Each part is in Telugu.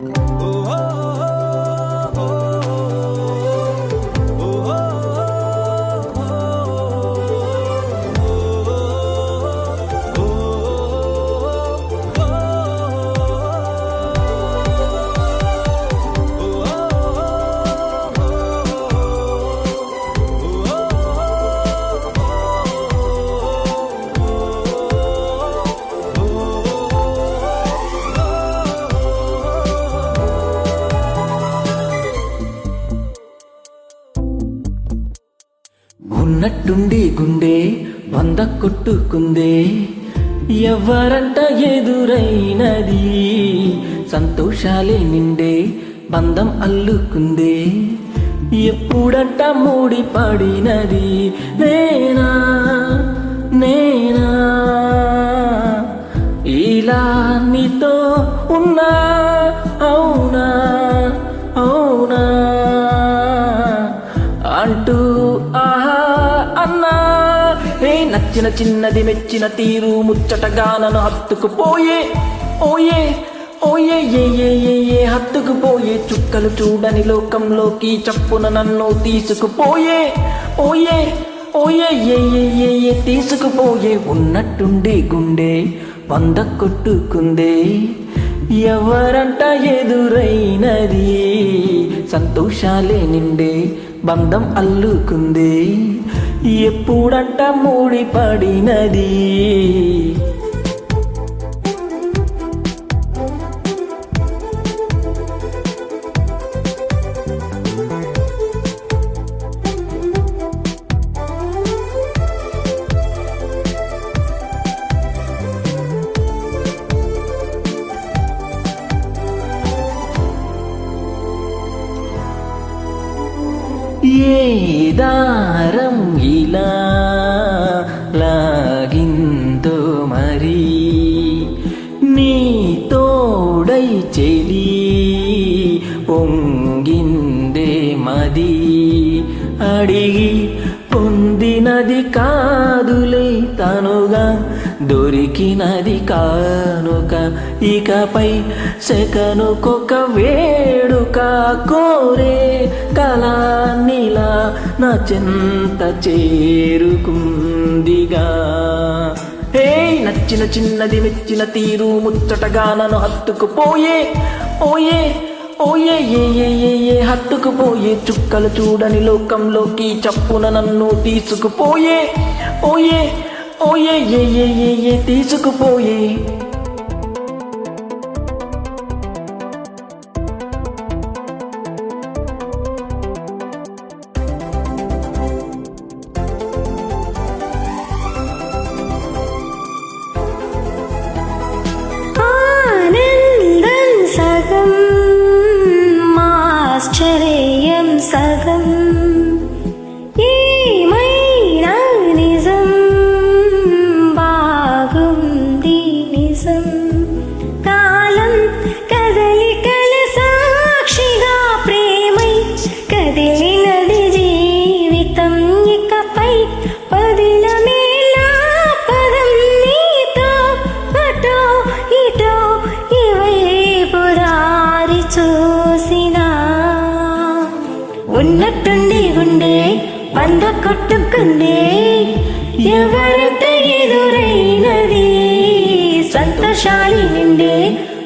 oh, oh, oh. oh. ఉన్నట్టుండి గుండె వంద కొట్టుకుందే. ఎవరంట ఎదురైనది? సంతోషాలే నిండే బంధం అల్లుకుందే. ఎప్పుడంట మూడి పడినది నేనా? నేనా? ఇలా నీతో ఉన్నా నచ్చిన చిన్నది మెచ్చిన తీరు ముచ్చటగా నన్ను హత్తుకుపోయే ఓయే ఓయే ఏ ఏ ఏ ఏ హత్తుకుపోయే చుక్కలు చూడని లోకంలోకి చప్పున నన్ను తీసుకుపోయే ఓయే ఓయే ఏ ఏ ఏ ఏ తీసుకుపోయే ఉన్నట్టుండి గుండె వంద కొట్టుకుందే ఎవరంట ఎదురైనది? సంతోషాలే నిండే బంధం అల్లుకుంది. ఎప్పుడంట మూడి ఏ దారం ఇలా లాగిందో మరి? నీ తోడై చెలి పొంగిందే మది. అడిగి పొందినది కాదులే తనుగా దొరికినది కానుక. ఇకపై సెకనుకొక వేడుక కోరే కళా నీలా నా చెంత చేరుకుందిగా. హే నచ్చిన చిన్నది మెచ్చిన తీరు ముచ్చటగా నన్ను హత్తుకుపోయే. ఓయే ఓయే ఏ ఏ ఏ ఏ హత్తుకుపోయే. చుక్కలు చూడని లోకంలోకి చప్పున నన్ను తీసుకుపోయే. ఓయే ఓయే ఏ ఏ ఏ ఏ తీసుకుపోయే. சகன் ఉన్నట్టుండి ఉండే వంద కొట్టుకుందే ఎవరంత ఎదురైనది సంతోషాలి నిండే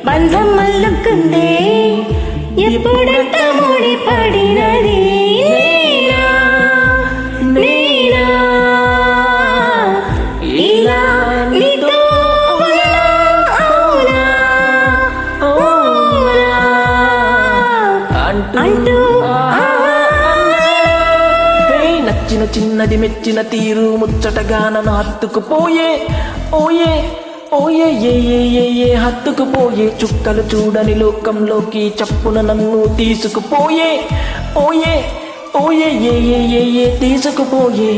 బంధం మల్లుకుందే ఎప్పుడంత ముడి పడినది చిన్నది మెచ్చిన తీరు ముచ్చటగా నన్ను హత్తుకుపోయే ఓయే ఓయే ఏ ఏ ఏ ఏ హత్తుకుపోయే చుక్కలు చూడని లోకంలోకి చప్పున నన్ను తీసుకుపోయే ఓయే ఓయే ఏ ఏ ఏ ఏ తీసుకుపోయే.